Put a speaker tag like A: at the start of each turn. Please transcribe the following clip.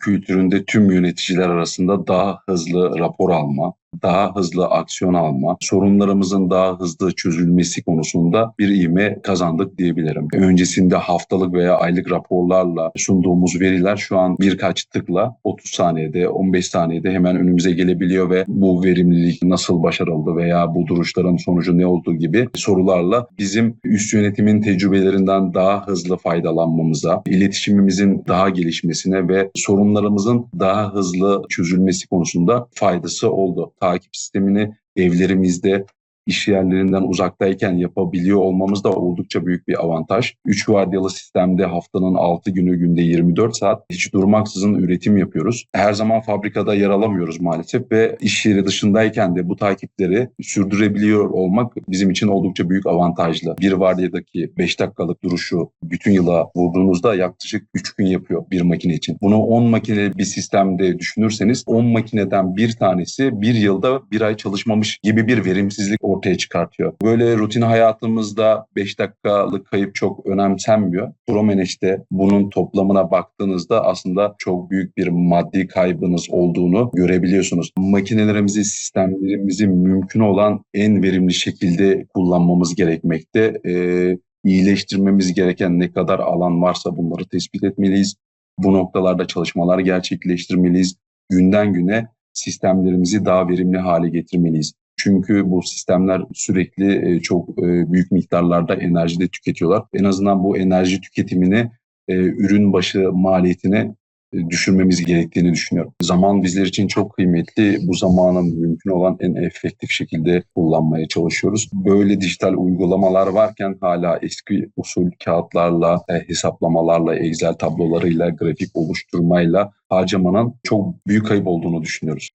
A: kültüründe tüm yöneticiler arasında daha hızlı rapor alma, daha hızlı aksiyon alma, sorunlarımızın daha hızlı çözülmesi konusunda bir ivme kazandık diyebilirim. Öncesinde haftalık veya aylık raporlarla sunduğumuz veriler şu an birkaç tıkla 30 saniyede, 15 saniyede hemen önümüze gelebiliyor ve bu verimlilik nasıl başarıldı veya bu duruşların sonucu ne olduğu gibi sorularla bizim üst yönetimin tecrübelerinden daha hızlı faydalanmamıza, iletişimimizin daha gelişmesine ve sorunlarımızın daha hızlı çözülmesi konusunda faydası oldu takip sistemini evlerimizde, iş yerlerinden uzaktayken yapabiliyor olmamız da oldukça büyük bir avantaj. 3 vardiyalı sistemde haftanın 6 günü günde 24 saat hiç durmaksızın üretim yapıyoruz. Her zaman fabrikada yer alamıyoruz maalesef ve iş yeri dışındayken de bu takipleri sürdürebiliyor olmak bizim için oldukça büyük avantajlı. Bir vardiyadaki 5 dakikalık duruşu bütün yıla vurduğunuzda yaklaşık 3 gün yapıyor bir makine için. Bunu 10 makineli bir sistemde düşünürseniz 10 makineden bir tanesi bir yılda bir ay çalışmamış gibi bir verimsizlik ortaya çıkartıyor. Böyle rutin hayatımızda 5 dakikalık kayıp çok önemsenmiyor. Promeneş'te bunun toplamına baktığınızda aslında çok büyük bir maddi kaybınız olduğunu görebiliyorsunuz. Makinelerimizi, sistemlerimizi mümkün olan en verimli şekilde kullanmamız gerekmekte. Ee, iyileştirmemiz gereken ne kadar alan varsa bunları tespit etmeliyiz. Bu noktalarda çalışmalar gerçekleştirmeliyiz. Günden güne sistemlerimizi daha verimli hale getirmeliyiz. Çünkü bu sistemler sürekli e, çok e, büyük miktarlarda enerji de tüketiyorlar. En azından bu enerji tüketimini e, ürün başı maliyetine düşürmemiz gerektiğini düşünüyorum. Zaman bizler için çok kıymetli. Bu zamanı mümkün olan en efektif şekilde kullanmaya çalışıyoruz. Böyle dijital uygulamalar varken hala eski usul kağıtlarla, hesaplamalarla, Excel tablolarıyla, grafik oluşturmayla harcamanın çok büyük kayıp olduğunu düşünüyoruz.